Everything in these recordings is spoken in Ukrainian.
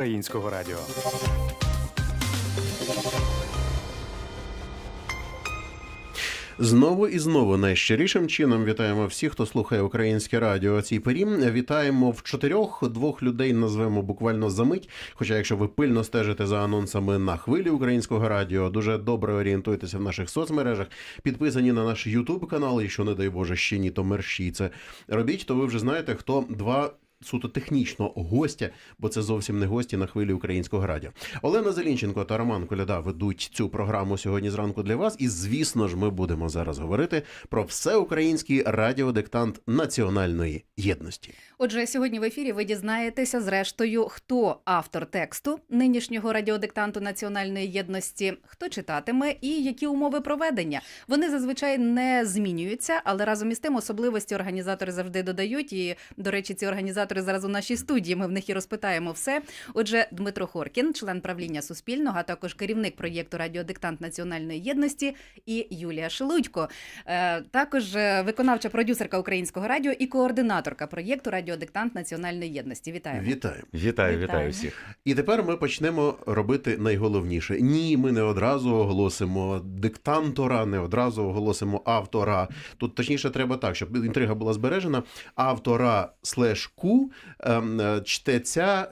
українського радіо. Знову і знову найщирішим чином вітаємо всіх, хто слухає українське радіо. Цій порі вітаємо в чотирьох двох людей. Назвемо буквально за мить. Хоча, якщо ви пильно стежите за анонсами на хвилі українського радіо, дуже добре орієнтуєтеся в наших соцмережах, підписані на наш Ютуб канал. І що не дай Боже, ще ні, то мерщі це робіть. То ви вже знаєте, хто два. Суто технічно гостя, бо це зовсім не гості на хвилі українського радіо. Олена Зелінченко та Роман Коляда ведуть цю програму сьогодні зранку для вас. І звісно ж, ми будемо зараз говорити про всеукраїнський радіодиктант національної єдності. Отже, сьогодні в ефірі ви дізнаєтеся зрештою, хто автор тексту нинішнього радіодиктанту національної єдності, хто читатиме і які умови проведення. Вони зазвичай не змінюються, але разом із тим особливості організатори завжди додають. І, до речі, ці організатори зараз у нашій студії. Ми в них і розпитаємо все. Отже, Дмитро Хоркін, член правління Суспільного, а також керівник проєкту Радіодиктант національної єдності, і Юлія Шелудько, Е, також е, виконавча продюсерка українського радіо і координаторка проєкту Радіодиктант національної єдності. Вітаємо. Вітаю! Вітаю, Вітаю. вітаю всіх. І тепер ми почнемо робити найголовніше. Ні, ми не одразу оголосимо диктантора, не одразу оголосимо автора. Тут точніше треба так, щоб інтрига була збережена. Автора слеш ку ем, е, чтеця.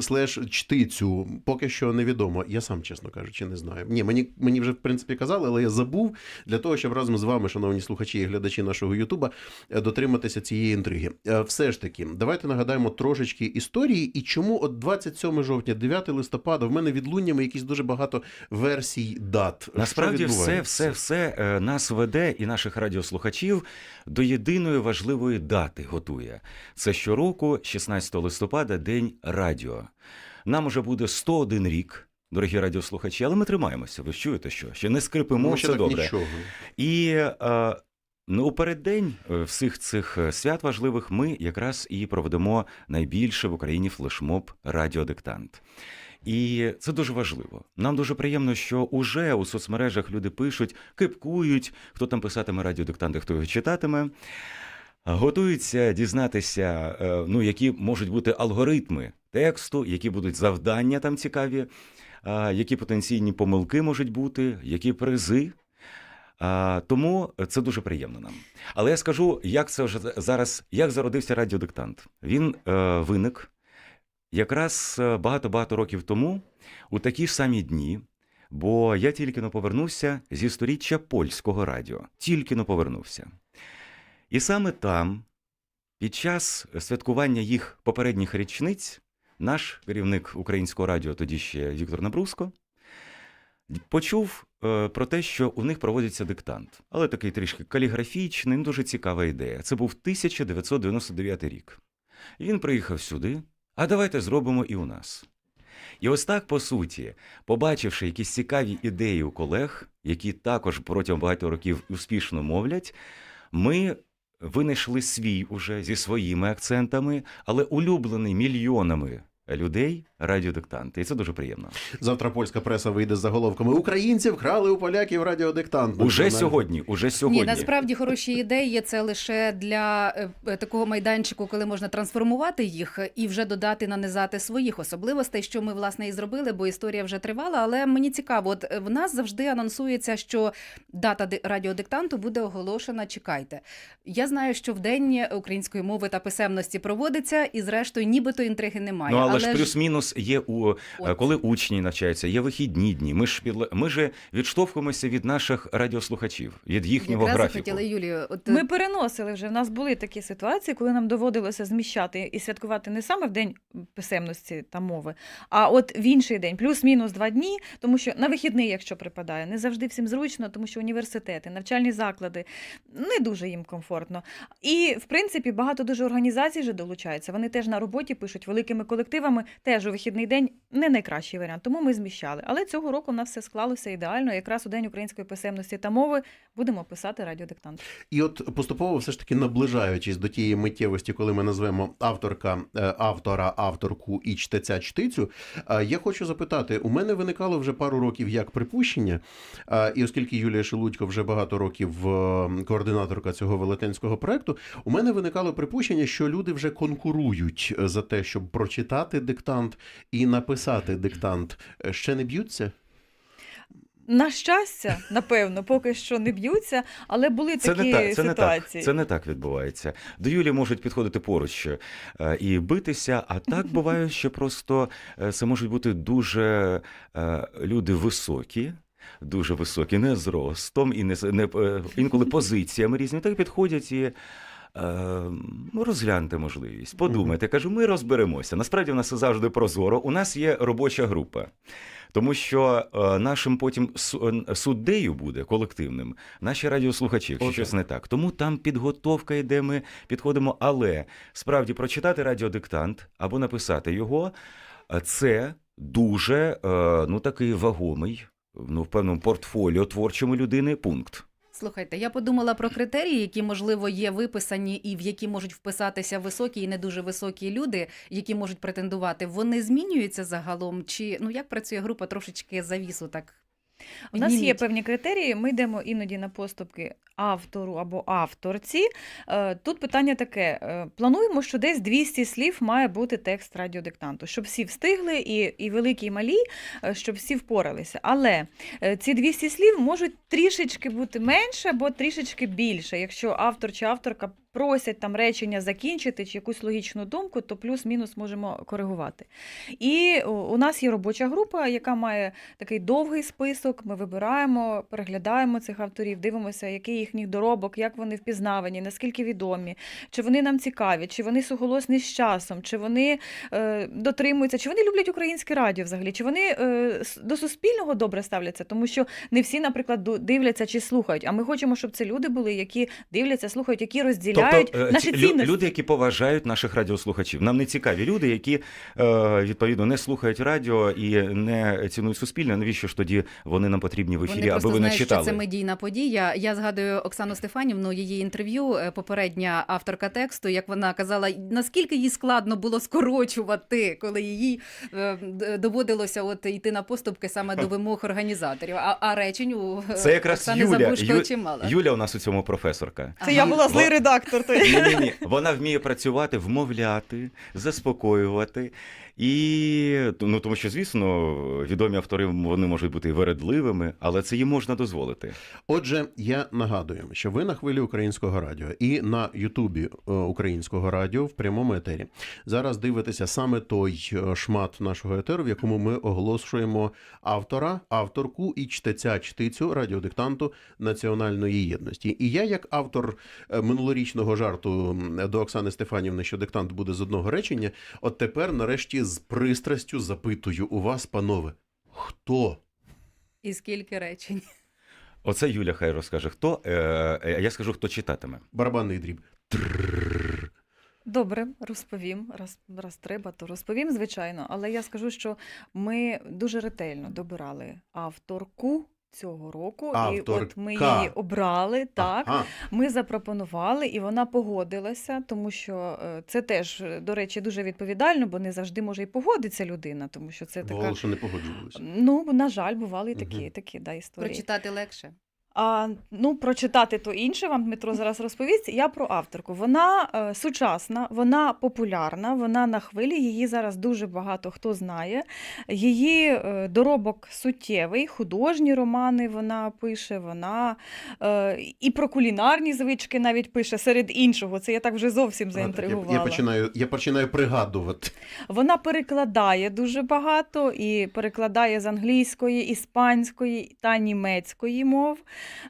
Слеш чтицю поки що невідомо. Я сам, чесно кажучи, не знаю. Ні, мені мені вже в принципі казали, але я забув для того, щоб разом з вами, шановні слухачі і глядачі нашого Ютуба, е, дотриматися цієї інтриги. Е, Все ж таки, давайте нагадаємо трошечки історії і чому от 27 жовтня, 9 листопада в мене відлуннями якісь дуже багато версій дат. Насправді, все, все, все е, нас веде і наших радіослухачів до єдиної важливої дати готує. Це щороку, 16 листопада, День радіо. Нам уже буде 101 рік. Дорогі радіослухачі, але ми тримаємося. Ви ж чуєте, що ще не скрипимо, все добре. нічого. І е, ну, у переддень е, всіх цих е, свят важливих ми якраз і проведемо найбільше в Україні флешмоб Радіодиктант. І це дуже важливо. Нам дуже приємно, що уже у соцмережах люди пишуть, кипкують, хто там писатиме радіодиктанти, хто його читатиме. Готуються дізнатися, е, ну, які можуть бути алгоритми тексту, які будуть завдання там цікаві, які потенційні помилки можуть бути, які призи. Тому це дуже приємно нам. Але я скажу, як це вже зараз, як зародився радіодиктант. Він е, виник якраз е, багато-багато років тому, у такі ж самі дні. Бо я тільки но повернувся зі сторіччя польського радіо. Тільки но повернувся. І саме там, під час святкування їх попередніх річниць, наш керівник українського радіо, тоді ще Віктор Набруско, почув е, про те, що у них проводиться диктант. Але такий трішки каліграфічний, дуже цікава ідея. Це був 1999 рік. Він приїхав сюди, а давайте зробимо і у нас. І ось так, по суті, побачивши якісь цікаві ідеї у колег, які також протягом багатьох років успішно мовлять, ми винайшли свій уже зі своїми акцентами, але улюблений мільйонами людей радіодиктант. І це дуже приємно. Завтра польська преса вийде з заголовками Українців крали у поляків радіодиктант. Уже сьогодні, уже сьогодні. Ні, насправді хороші ідеї це лише для е, е, такого майданчику, коли можна трансформувати їх і вже додати, нанизати своїх особливостей, що ми власне і зробили, бо історія вже тривала. Але мені цікаво, от е, в нас завжди анонсується, що дата радіодиктанту буде оголошена. Чекайте. Я знаю, що в день української мови та писемності проводиться, і зрештою, нібито інтриги немає. Ну, але, ж плюс-мінус є у е, От. коли учні навчаються, є вихідні дні. Ми ж підле- ми же відштовхуємося від наших радіослухачів, від їхнього якраз графіку. хотіла Юлію. От е, Ми переносили вже. В нас були такі ситуації, коли нам доводилося зміщати і святкувати не саме в день писемності та мови, а от в інший день, плюс-мінус два дні, тому що на вихідний, якщо припадає, не завжди всім зручно, тому що університети, навчальні заклади не дуже їм комфортно. І в принципі багато дуже організацій вже долучаються. Вони теж на роботі пишуть великими колективами, теж у вихідний день не найкращий варіант, тому ми зміщали. Але цього року в нас все склалося ідеально. Якраз у День української писемності та мови будемо писати радіодиктант. І от поступово, все ж таки, наближаючись до тієї миттєвості, коли ми назвемо авторка, е, автора, авторку і чтеця чтицю, е, я хочу запитати: у мене виникало вже пару років як припущення, е, і оскільки Юлія Шелудько вже багато років координаторка цього велетенського проекту, у мене виникало припущення, що люди вже конкурують за те, щоб прочитати диктант і написати диктант. Е, Ще не б'ються? На щастя, напевно, поки що не б'ються, але були Це такі не так, це не так. ситуації. Це не так відбувається. До Юлі можуть підходити поруч е, і битися, а так буває, що просто е, це можуть бути дуже е, люди високі. Дуже високі, не зростом, і не, не інколи позиціями різні. Так підходять і розгляньте можливість. Подумайте. Кажу, ми розберемося. Насправді в нас завжди прозоро. У нас є робоча група. Тому що е, нашим потім е, суддею буде колективним наші радіослухачі, якщо щось не так. Тому там підготовка йде, ми підходимо. Але справді прочитати радіодиктант або написати його е, це дуже е, ну такий вагомий, ну в певному портфоліо творчому людини пункт. Слухайте, я подумала про критерії, які можливо є виписані, і в які можуть вписатися високі і не дуже високі люди, які можуть претендувати. Вони змінюються загалом? Чи ну як працює група трошечки завісу? Так У нас є певні критерії. Ми йдемо іноді на поступки автору або авторці. Е, Тут питання таке: е, плануємо, що десь 200 слів має бути текст радіодиктанту, щоб всі встигли, і, і великі, і малі, е, щоб всі впоралися. Але ці 200 слів можуть трішечки бути менше або трішечки більше. Якщо автор чи авторка просять там речення закінчити чи якусь логічну думку, то плюс-мінус можемо коригувати. І у нас є робоча група, яка має такий довгий список. Ми вибираємо, переглядаємо цих авторів, дивимося, який їхній доробок, як вони впізнавані, наскільки відомі, чи вони нам цікаві, чи вони суголосні з часом, чи вони е, дотримуються, чи вони люблять українське радіо взагалі, чи вони е, до суспільного добре ставляться, тому що не всі, наприклад, дивляться чи слухають. А ми хочемо, щоб це люди були, які дивляться, слухають, які розділяють е, наші ці цінності. люди, які поважають наших радіослухачів. Нам не цікаві люди, які е, відповідно не слухають радіо і не цінують суспільне. Навіщо ж тоді вони нам потрібні в ефірі, Вони аби ви не знають, читали? що це медійна подія. Я згадую Оксану Стефанівну, її інтерв'ю, е, попередня авторка тексту, як вона казала, наскільки їй складно було скорочувати, коли їй е, доводилося от йти на поступки саме до вимог організаторів. А, а речень у е, Це якраз Оксани Юля. Забушко Ю- Юля у нас у цьому професорка. Це я була злий редактор. То Ні, ні, ні. Вона вміє працювати, вмовляти, заспокоювати. І ну тому, що звісно, відомі автори вони можуть бути вередливими, але це їм можна дозволити. Отже, я нагадую, що ви на хвилі українського радіо і на Ютубі е, українського радіо в прямому етері зараз дивитеся саме той е, шмат нашого етеру, в якому ми оголошуємо автора, авторку і чтеця чтицю радіодиктанту національної єдності. І я, як автор е, минулорічного жарту до Оксани Стефанівни, що диктант буде з одного речення, от тепер нарешті з пристрастю запитую у вас, панове, хто? І скільки речень. Оце Юля хай розкаже, хто. Е, е, а я скажу, хто читатиме. Барабанний дріб. Добре, розповім. Раз, раз треба, то розповім, звичайно. Але я скажу, що ми дуже ретельно добирали авторку цього року, і от ми її обрали. Так, Ага. ми запропонували, і вона погодилася, тому що е, це теж, е, до речі, дуже відповідально, бо не завжди може і погодиться людина, тому що це така. Бувало, що не погоджувалися. Ну, на жаль, бували і такі, угу. такі да, історії. Прочитати легше. А, ну, прочитати то інше вам Дмитро зараз розповість. Я про авторку. Вона е, сучасна, вона популярна, вона на хвилі. Її зараз дуже багато хто знає. Її е, доробок суттєвий, художні романи вона пише. Вона е, і про кулінарні звички навіть пише серед іншого. Це я так вже зовсім заінтригувала. Я, я, починаю, я починаю пригадувати. Вона перекладає дуже багато і перекладає з англійської, іспанської та німецької мов.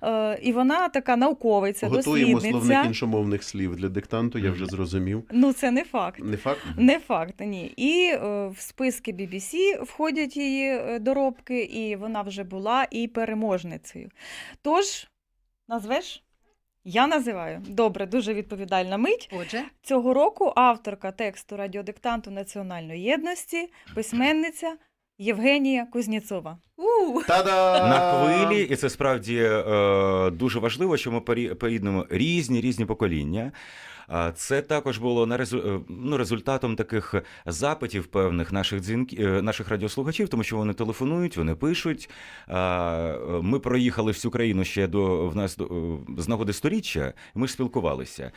Е, і вона така науковиця, Готуємо дослідниця. словник іншомовних слів для диктанту, я вже зрозумів. Ну, це не факт. Не факт? Не факт, ні. І е, в списки BBC входять її е, доробки, і вона вже була і переможницею. Тож, назвеш? Я називаю. Добре, дуже відповідальна мить. Отже, Цього року авторка тексту радіодиктанту національної єдності, письменниця Євгенія Кузнєцова. У! Та-да! на хвилі, і це справді е, дуже важливо, що ми порі- поєднуємо різні різні покоління. Це також було на е, ну, результатом таких запитів певних наших дзвінків, е, наших радіослухачів, тому що вони телефонують, вони пишуть. Ми проїхали всю країну ще до в нас до, з нагоди сторіччя. Ми ж спілкувалися.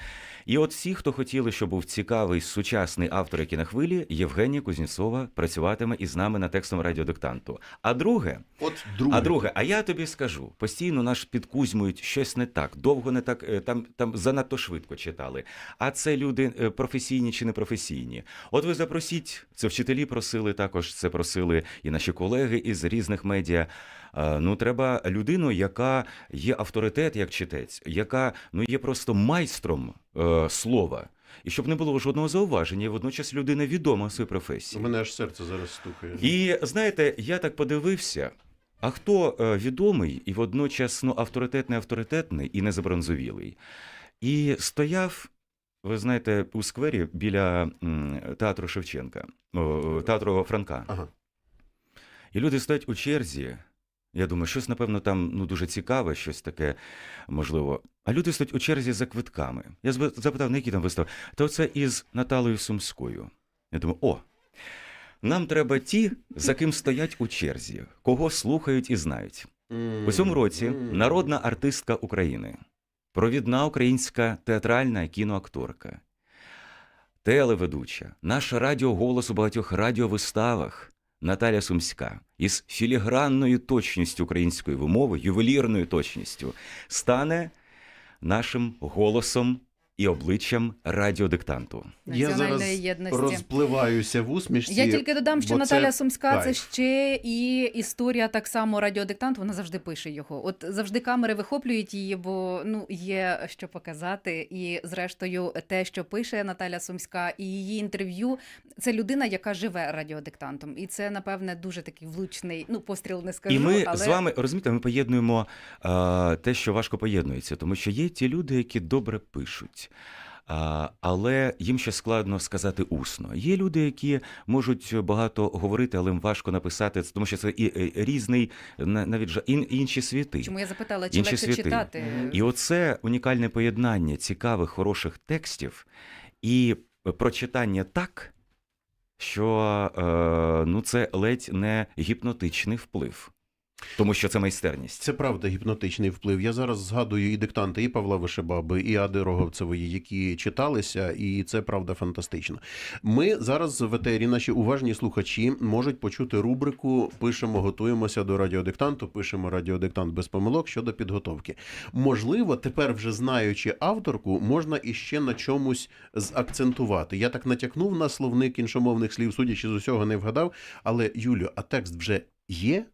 І от всі, хто хотіли, щоб був цікавий сучасний автор, який на хвилі, Євгенія Кузнєцова працюватиме із нами на текстом радіодиктанту. А друге, От друге. а друге, а я тобі скажу, постійно наш підкузьмують щось не так, довго не так, е, там, там занадто швидко читали. А це люди е, професійні чи не професійні. От ви запросіть, це вчителі просили, також це просили і наші колеги із різних медіа. Е, Ну, треба людину, яка є авторитет як читець, яка ну є просто майстром е, слова. І щоб не було жодного зауваження, і водночас людина відома в своїй У мене аж серце зараз стукає. І знаєте, я так подивився. А хто е, відомий і водночас ну, авторитетний, авторитетний і не забронзовілий? І стояв, ви знаєте, у сквері біля театру Шевченка, театру Франка. Ага. І люди стоять у черзі. Я думаю, щось, напевно, там ну, дуже цікаве, щось таке можливо. А люди стоять у черзі за квитками. Я запитав, на які там вистави. Та оце із Наталею Сумською. Я думаю, о, нам треба ті, за ким стоять у черзі, кого слухають і знають. У цьому році народна артистка України, провідна українська театральна кіноакторка, телеведуча, наша радіоголос у багатьох радіовиставах. Наталя Сумська. Із філігранною точністю української вимови, ювелірною точністю, стане нашим голосом і обличчям радіодиктанту. Я зараз єдності. розпливаюся в усмішці. Я тільки додам, що Наталя Сумська це ще і історія так само радіодиктант. Вона завжди пише його. От завжди камери вихоплюють її, бо ну є що показати. І зрештою, те, що пише Наталя Сумська, і її інтерв'ю, це людина, яка живе радіодиктантом. І це напевне дуже такий влучний. Ну постріл не скажу. І ми але... з вами розумієте, ми поєднуємо а, те, що важко поєднується, тому що є ті люди, які добре пишуть. А, але їм ще складно сказати усно. Є люди, які можуть багато говорити, але їм важко написати, тому що це і, і різний навіть інші світи. Чому я запитала, чи Інші легше світи. читати? І оце унікальне поєднання цікавих, хороших текстів і прочитання так, що е, ну, це ледь не гіпнотичний вплив, тому що це майстерність. Це правда гіпнотичний вплив. Я зараз згадую і диктанти і Павла Вишебаби, і Ади Роговцевої, які читалися, і це правда фантастично. Ми зараз в етері, наші уважні слухачі можуть почути рубрику Пишемо, готуємося до радіодиктанту, пишемо радіодиктант без помилок щодо підготовки. Можливо, тепер вже знаючи авторку, можна іще на чомусь закцентувати. Я так натякнув на словник іншомовних слів, судячи з усього, не вгадав. Але Юлю, а текст вже є?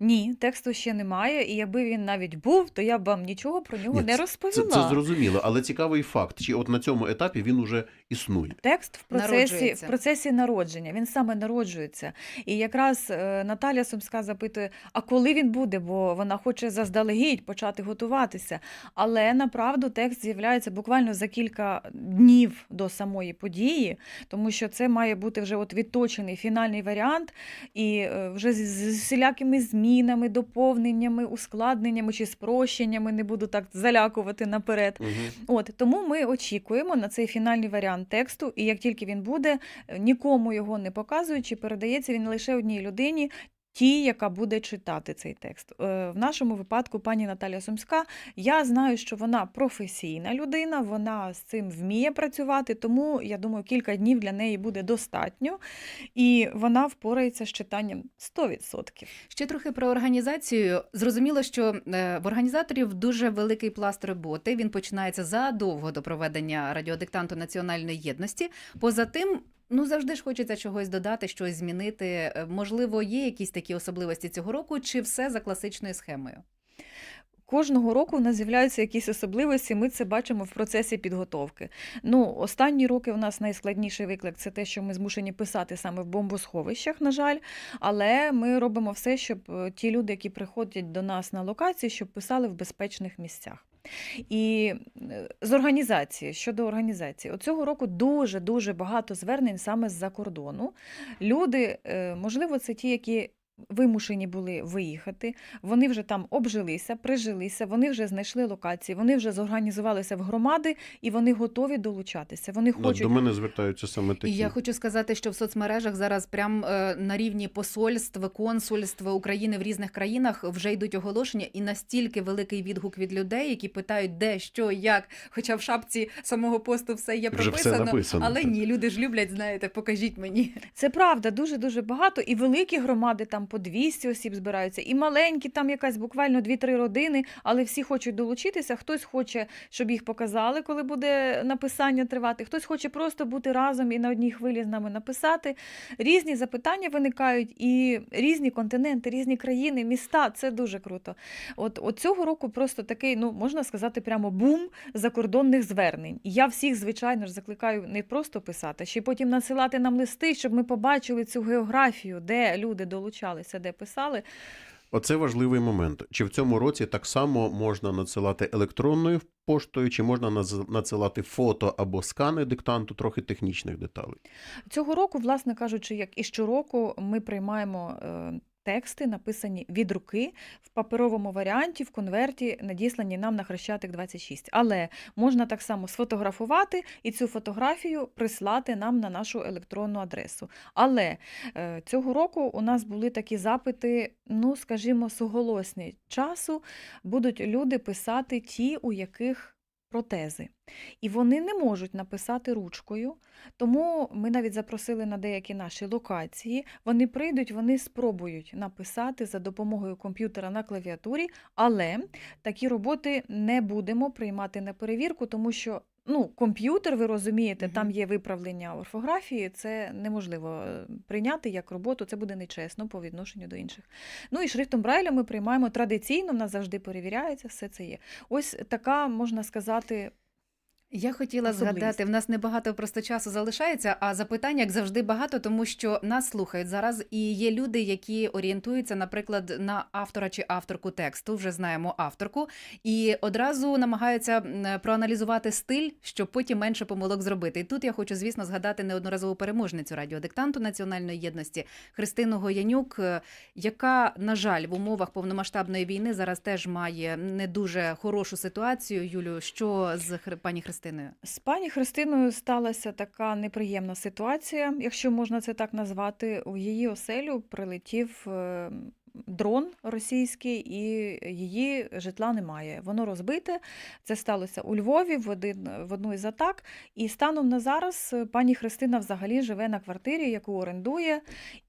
Ні, тексту ще немає, і якби він навіть був, то я б вам нічого про нього Ні, не Це, розповіла. це зрозуміло, але цікавий факт, чи от на цьому етапі він уже існує. Текст в процесі, в процесі народження, він саме народжується. І якраз е, Наталя Сумська запитує, а коли він буде, бо вона хоче заздалегідь почати готуватися. Але направду текст з'являється буквально за кілька днів до самої події, тому що це має бути вже от відточений фінальний варіант, і е, вже з, з всілякими змінами, доповненнями, ускладненнями чи спрощеннями, не буду так залякувати наперед. От тому ми очікуємо на цей фінальний варіант тексту, і як тільки він буде, е, нікому його не показуючи, передається він лише одній людині. Тій, яка буде читати цей текст. Е, В нашому випадку пані Наталя Сумська. Я знаю, що вона професійна людина, вона з цим вміє працювати, тому я думаю, кілька днів для неї буде достатньо, і вона впорається з читанням 100%. Ще трохи про організацію. Зрозуміло, що е, в організаторів дуже великий пласт роботи. Він починається задовго до проведення радіодиктанту національної єдності. Поза тим. Ну, завжди ж хочеться чогось додати, щось змінити. Е, Можливо, є якісь такі особливості цього року, чи все за класичною схемою? Кожного року в нас з'являються якісь особливості. Ми це бачимо в процесі підготовки. Ну, останні роки у нас найскладніший виклик це те, що ми змушені писати саме в бомбосховищах, на жаль. Але ми робимо все, щоб е, ті люди, які приходять до нас на локації, щоб писали в безпечних місцях. І е, з організації, щодо організації, цього року дуже дуже багато звернень саме з-за кордону. Люди, е, можливо, це ті, які. Вимушені були виїхати, вони вже там обжилися, прижилися, вони вже знайшли локації, вони вже зорганізувалися в громади і вони готові долучатися. Вони хочуть До мене звертаються саме такі. І я хочу сказати, що в соцмережах зараз прям е, на рівні посольств, консульств України в різних країнах вже йдуть оголошення, і настільки великий відгук від людей, які питають, де, що, як. Хоча в шапці самого посту все є Вже все прописано. написано, але так. ні, люди ж люблять, знаєте, покажіть мені. Це правда, дуже дуже багато. І великі громади там по 200 осіб збираються, і маленькі, там якась буквально 2-3 родини, але всі хочуть долучитися. Хтось хоче, щоб їх показали, коли буде написання тривати. Хтось хоче просто бути разом і на одній хвилі з нами написати. Різні запитання виникають, і різні континенти, різні країни, міста. Це дуже круто. От, от цього року просто такий, ну можна сказати, прямо бум закордонних звернень. Я всіх, звичайно ж, закликаю не просто писати, ще й потім насилати нам листи, щоб ми побачили цю географію, де люди долучалися, де писали. Оце важливий момент. Чи в цьому році так само можна надсилати електронною поштою, чи можна надсилати фото або скани диктанту, трохи технічних деталей? Цього року, власне кажучи, як і щороку, ми приймаємо. Тексти написані від руки в паперовому варіанті, в конверті, надіслані нам на Хрещатик 26. Але можна так само сфотографувати і цю фотографію прислати нам на нашу електронну адресу. Але е, цього року у нас були такі запити, ну скажімо, суголосні часу. Будуть люди писати ті, у яких протези. І вони не можуть написати ручкою, тому ми навіть запросили на деякі наші локації. Вони прийдуть, вони спробують написати за допомогою комп'ютера на клавіатурі, але такі роботи не будемо приймати на перевірку, тому що. Ну, комп'ютер, ви розумієте, Мгм. там є виправлення орфографії, це неможливо е, прийняти як роботу, це буде нечесно по відношенню до інших. Ну і шрифтом Брайля ми приймаємо традиційно, в нас завжди перевіряється, все це є. Ось така, можна сказати, Я хотіла Особливість. згадати, в нас небагато просто часу залишається, а запитань, як завжди, багато, тому що нас слухають зараз. І є люди, які орієнтуються, наприклад, на автора чи авторку тексту. Вже знаємо авторку, і одразу намагаються проаналізувати стиль, щоб потім менше помилок зробити. І тут я хочу, звісно, згадати неодноразову переможницю радіодиктанту національної єдності Христину Гоянюк, е, яка, на жаль, в умовах повномасштабної війни зараз теж має не дуже хорошу ситуацію. Юлю, що з пані Христиною? З пані Христиною сталася така неприємна ситуація, якщо можна це так назвати. У її оселю прилетів е, дрон російський, і її житла немає. Воно розбите. Це сталося у Львові в один в одну із атак. І станом на зараз пані Христина взагалі живе на квартирі, яку орендує,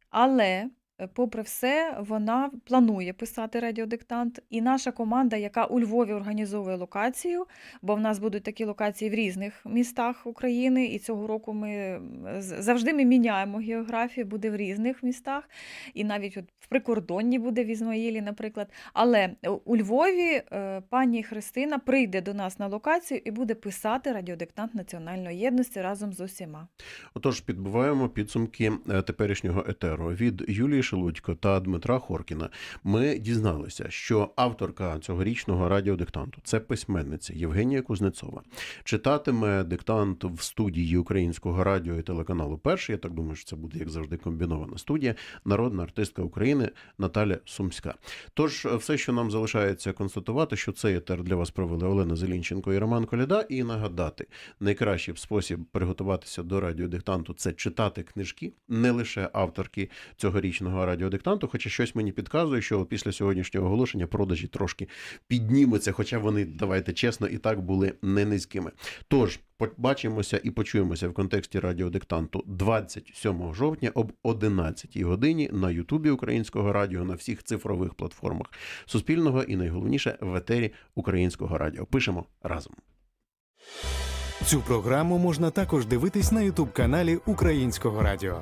але. Е, Попри все, вона планує писати радіодиктант. І наша команда, яка у Львові організовує локацію, бо в нас будуть такі локації в різних містах України, і цього року ми завжди ми міняємо географію, буде в різних містах, і навіть от в прикордонні буде в Ізмаїлі, наприклад. Але у Львові е, пані Христина прийде до нас на локацію і буде писати радіодиктант національної єдності разом з усіма. Отож, підбиваємо підсумки е, теперішнього етеру від Юлії Шелудько та Дмитра Хоркіна. Ми дізналися, що авторка цьогорічного радіодиктанту це письменниця Євгенія Кузнецова. Читатиме диктант в студії українського радіо і телеканалу Перший. Я так думаю, що це буде як завжди комбінована студія. Народна артистка України Наталя Сумська. Тож, все, що нам залишається констатувати, що цей етер для вас провели Олена Зелінченко і Роман Коляда, і нагадати, найкращий спосіб приготуватися до радіодиктанту це читати книжки, не лише авторки цьогорічного радіодиктанту. Хоча щось мені підказує, що після сьогоднішнього оголошення продажі трошки піднімуться, хоча вони, давайте чесно, і так були не низькими. Тож. Побачимося і почуємося в контексті радіодиктанту 27 жовтня об 11 годині на Ютубі Українського радіо на всіх цифрових платформах Суспільного і найголовніше в етері Українського радіо. Пишемо разом. Цю програму можна також дивитись на Ютуб каналі Українського радіо.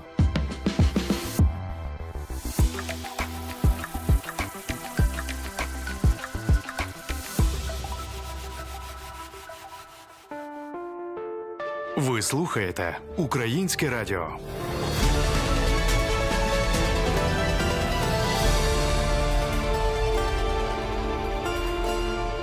Слухаєте Українське радіо.